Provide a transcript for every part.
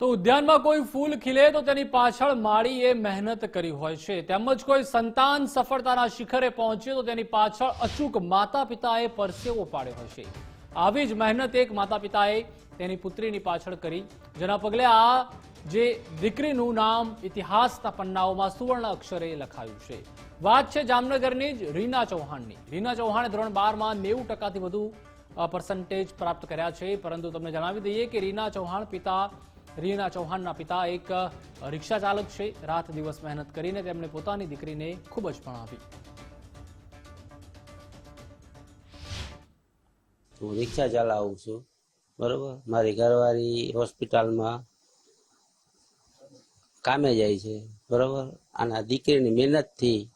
તો ઉદ્યાનમાં કોઈ ફૂલ ખીલે તો તેની પાછળ માળીએ મહેનત કરી હોય છે. તેમજ કોઈ સંતાન સફળતાના શિખરે પહોંચે તો તેની પાછળ અચૂક માતા પિતાએ પરસેવો પાડ્યો હોય છે. આવી જ મહેનત એક માતા પિતાએ તેની પુત્રીની પાછળ કરી. જેના પગલે આ જે દીકરીનું નામ ઇતિહાસના પન્નાઓમાં સુવર્ણ અક્ષરે લખાયું છે. વાત છે જામનગરની જ રીના ચૌહાણની. રીના ચૌહાણે ધોરણ બારમાં નેવું ટકાથી વધુ પર્સન્ટેજ પ્રાપ્ત કર્યા છે. પરંતુ તમને જણાવી દઈએ કે રીના ચૌહાણ પિતા રીના ચૌહાણના પિતા એક રિક્ષા ચાલક છે. રાત દિવસ મહેનત કરીને તેમણે પોતાની દીકરીને ખૂબ જ ભણાવી. હું રિક્ષા ચલાવું છું. બરોબર? મારી ઘરવાળી હોસ્પિટલમાં કામે જાય છે. બરોબર? અને દીકરીની મહેનતથી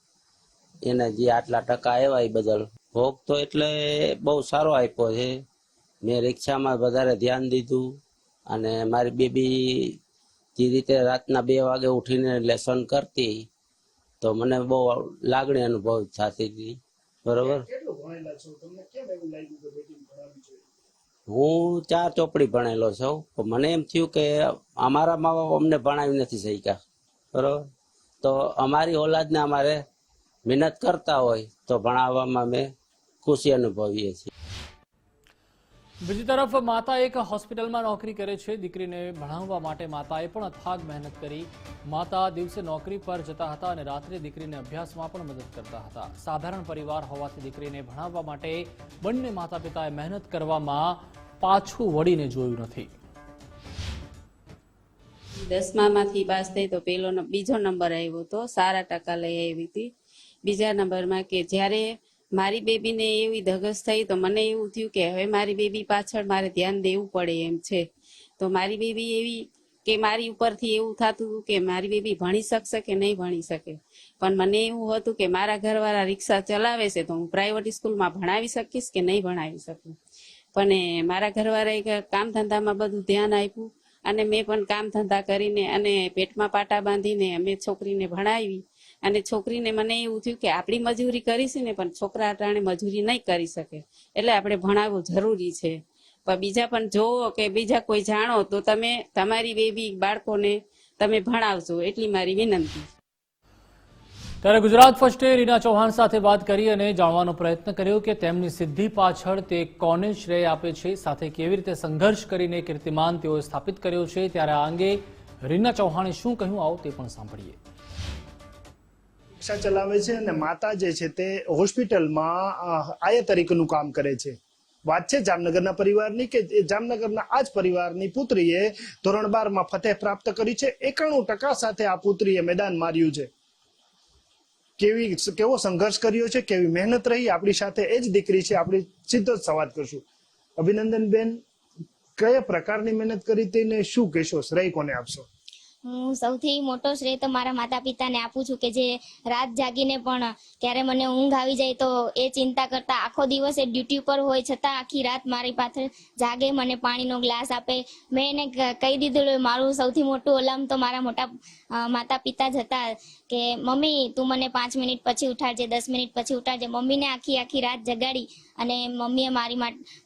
એને જે આટલા ટકા આવ્યા એ બદલ ભોગ તો એટલે બહુ સારો આપ્યો છે. મેં રિક્ષામાં વધારે ધ્યાન દીધું. અને મારી બેબી જે રીતે રાતના બે વાગે ઉઠીને લેસન કરતી, તો મને બહુ લાગણી અનુભવ થતી હતી. બરોબર? હું ચાર ચોપડી ભણેલો છું. મને એમ થયું કે અમારા મા બાપ અમને ભણાવી નથી શક્યા. બરોબર? તો અમારી ઓલાદને અમારે મહેનત કરતા હોય તો ભણાવવામાં અમે ખુશી અનુભવીએ છીએ. બીજી તરફ માતા એક હોસ્પિટલમાં નોકરી કરે છે. દીકરીને ભણાવવા માટે માતાએ પણ અથાગ મહેનત કરી. માતા દિવસે નોકરી પર જતા હતા અને રાત્રે દીકરીને અભ્યાસમાં પણ મદદ કરતા હતા. સાધારણ પરિવાર હોવાથી દીકરીને ભણાવવા માટે બંને માતા પિતાએ મહેનત કરવામાં પાછું વળીને જોયું નથી. દસમામાંથી પાસ થઈ તો પેલો બીજો નંબર આવ્યો તો સારા ટકા લઈ આવી હતી. બીજા નંબરમાં કે જ્યારે મારી બેબીને એવી ધગસ થઈ તો મને એવું થયું કે હવે મારી બેબી પાછળ મારે ધ્યાન દેવું પડે એમ છે. તો મારી બેબી એવી કે મારી ઉપરથી એવું થતું હતું કે મારી બેબી ભણી શકશે કે નહીં ભણી શકે. પણ મને એવું હતું કે મારા ઘરવાળા રિક્ષા ચલાવે છે તો હું પ્રાઇવેટ સ્કૂલમાં ભણાવી શકીશ કે નહીં ભણાવી શકું. પણ મારા ઘરવાળાએ કામ ધંધામાં બધું ધ્યાન આપ્યું અને મેં પણ કામ ધંધા કરીને અને પેટમાં પાટા બાંધીને અમે છોકરીને ભણાવી. અને છોકરીને મને એવું થયું કે આપણી મજૂરી કરીશું ને પણ છોકરા અટાણે મજૂરી નહીં કરી શકે. એટલે આપણે ભણાવવું જરૂરી છે. પણ બીજા પણ જોવો કે બીજા કોઈ જાણો તો તમે તમારી બેબી બાળકોને તમે ભણાવશો એટલી મારી વિનંતી. ત્યારે ગુજરાત ફર્સ્ટે રીના ચૌહાણ સાથે વાત કરી અને જાણવાનો પ્રયત્ન કર્યો કે તેમની સિદ્ધિ પાછળ તે કોને શ્રેય આપે છે, સાથે કેવી રીતે સંઘર્ષ કરીને કીર્તિમાન તેઓએ સ્થાપિત કર્યો છે. ત્યારે આ અંગે રીના ચૌહાણે શું કહ્યું આવો તે પણ સાંભળીએ. રિક્ષા ચલાવે છે અને માતા જે છે તે હોસ્પિટલમાં આયા તરીકેનું કામ કરે છે. વાત છે જામનગરના પરિવારની કે જામનગરના આ જ પરિવારની પુત્રીએ ધોરણ બારમાં ફતેહ પ્રાપ્ત કરી છે. એકાણું ટકા સાથે આ પુત્રીએ મેદાન માર્યું છે. કેવી કેવો સંઘર્ષ કર્યો છે, કેવી મહેનત રહી, આપણી સાથે એ જ દીકરી છે, આપણી સીધો જ સંવાદ કરશું. અભિનંદન બેન કયા પ્રકારની મહેનત કરી હતી ને શું કહેશો? શ્રેય કોને આપશો? હું સૌથી મોટો શ્રેય તો મારા માતા પિતાને આપું છું કે જે રાત જાગીને પણ ક્યારે મને ઊંઘ આવી જાય તો એ ચિંતા કરતા આખો દિવસ એ ડ્યુટી પર હોય છતાં આખી રાત મારી પાછળ જાગે, મને પાણીનો ગ્લાસ આપે. મેં એને કહી દીધેલું મારું સૌથી મોટું અલાર્મ તો મારા મોટા માતા પિતા જ હતા કે, મમ્મી, તું મને પાંચ મિનિટ પછી ઉઠાડજે, દસ મિનિટ પછી ઉઠાડજે. મમ્મીને આખી આખી રાત જગાડી. અને મમ્મીએ મારી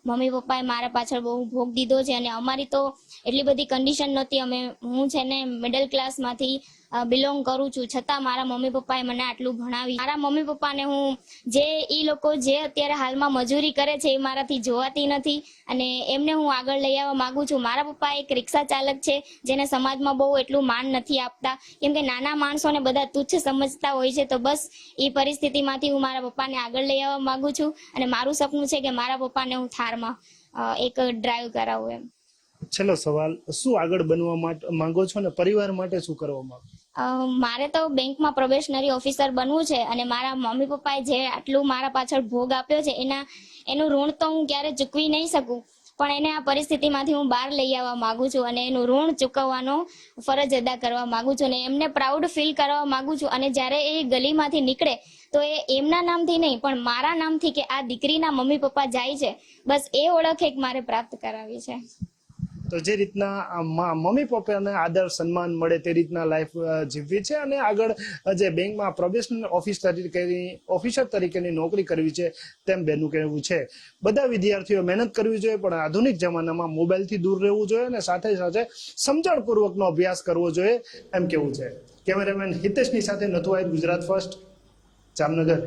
મમ્મી પપ્પાએ મારા પાછળ બહુ ભોગ દીધો છે અને અમારી તો એટલી બધી કન્ડિશન નહોતી. અમે, હું છે ને મિડલ ક્લાસમાંથી બિલોંગ કરું છું. છતાં મારા મમ્મી પપ્પાએ મને આટલું ભણાવી મારા મમ્મી પપ્પાને હું જે એ લોકો જે અત્યારે હાલમાં મજૂરી કરે છે એ મારાથી જોવાતી નથી અને એમને હું આગળ લઈ આવવા માંગુ છું. મારા પપ્પા એક રિક્ષા ચાલક છે જેને સમાજમાં બહુ એટલું માન નથી આપતા. કેમ કે નાના માણસોને બધા તુચ્છ સમજતા હોય છે તો બસ એ પરિસ્થિતિમાંથી હું મારા પપ્પાને આગળ લઈ આવવા માંગુ છું અને મારું સપનું છે કે મારા પપ્પાને હું થારમાં એક ડ્રાઈવ કરાવું એમ. છેલ્લો સવાલ, શું આગળ બનવા માંગો છો ને પરિવાર માટે શું કરવા માંગો? મારે તો બેંકમાં પ્રોબેશનરી ઓફિસર બનવું છે અને મારા મમ્મી પપ્પાએ જે આટલું મારા પાછળ ભોગ આપ્યો છે, એના, એનું ઋણ તો હું ક્યારે ચૂકવી નહીં શકું. પણ એને આ પરિસ્થિતિમાંથી હું બહાર લઈ આવવા માંગુ છું અને એનું ઋણ ચૂકવવાનો ફરજ અદા કરવા માંગુ છું અને એમને પ્રાઉડ ફીલ કરવા માંગુ છું. અને જ્યારે એ ગલીમાંથી નીકળે તો એ એમના નામથી નહીં, પણ મારા નામથી કે આ દીકરીના મમ્મી પપ્પા જાય છે. બસ એ ઓળખ એક મારે પ્રાપ્ત કરાવી છે. તો જે રીતના મમ્મી પપ્પાને આદર, સન્માન મળે તે રીતના લાઈફ જીવવી છે અને આગળ જે બેંકમાં પ્રોબેશનલ ઓફિસ તરીકેની ઓફિસર તરીકેની નોકરી કરવી છે તેમ બેનું કહેવું છે. બધા વિદ્યાર્થીઓ મહેનત કરવી જોઈએ, પણ આધુનિક જમાનામાં મોબાઈલથી દૂર રહેવું જોઈએ અને સાથે સાથે સમજણપૂર્વકનો અભ્યાસ કરવો જોઈએ એમ કેવું છે. કેમેરામેન હિતેશની સાથે નથુઆઈ ગુજરાત ફર્સ્ટ જામનગર.